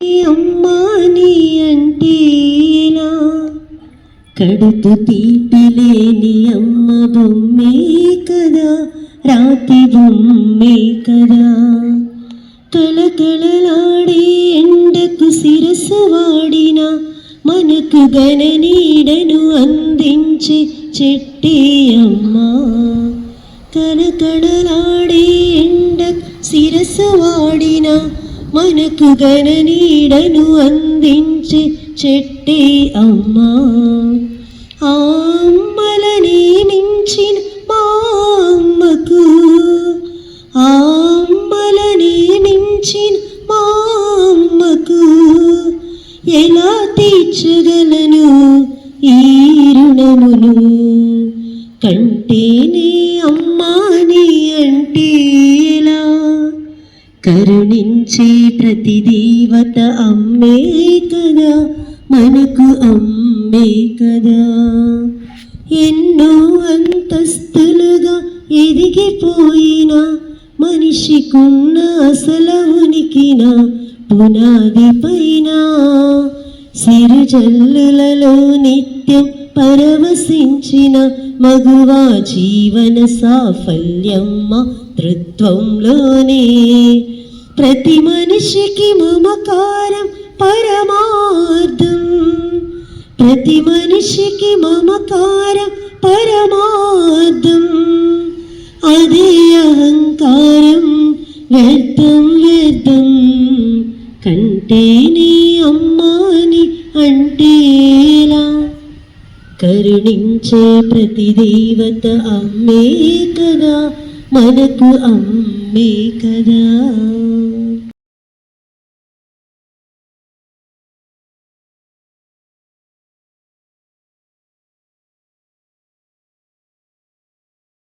అమ్మాని అంటే ఎలా కడుపు తీపి లేని అమ్మ బొమ్మే కదా రాతి బొమ్మే కదా. కళకళలాడే ఎండకు శిరసు వాడిన మనకు గన నీడను అందించే చెట్టే అమ్మ. కళకళలాడే ఎండకు శిరసు వాడిన మనకు గణనీడను అందించి చెట్టి అమ్మా. ఆ అమ్మలనే మించిన మా అమ్మకు అమ్మలనే మించిన మా అమ్మకు ఎలా తీర్చగలను ఈ రుణమును కంటేనే అమ్మాని అంటే కరుణించే ప్రతి దేవత అమ్మే కదా మనకు అమ్మే కదా. ఎన్నో అంతస్తులుగా ఎదిగిపోయిన మనిషికున్న అసలు ఉనికిన పునాది పైన సిరుజల్లులలో నిత్యం పరవశించిన మగువా జీవన సాఫల్యం మాతృత్వంలోనే. ప్రతి మనిషికి మమకారం పరమార్థం. ప్రతి మనిషికి మమకారం పరమార్థం. అదే అహంకారం వ్యర్థం వ్యర్థం. కంటేనే అమ్మాని అంటేలా. కరుణించే ప్రతి దేవత అమ్మే కదా మనకు అమ్మే కదా.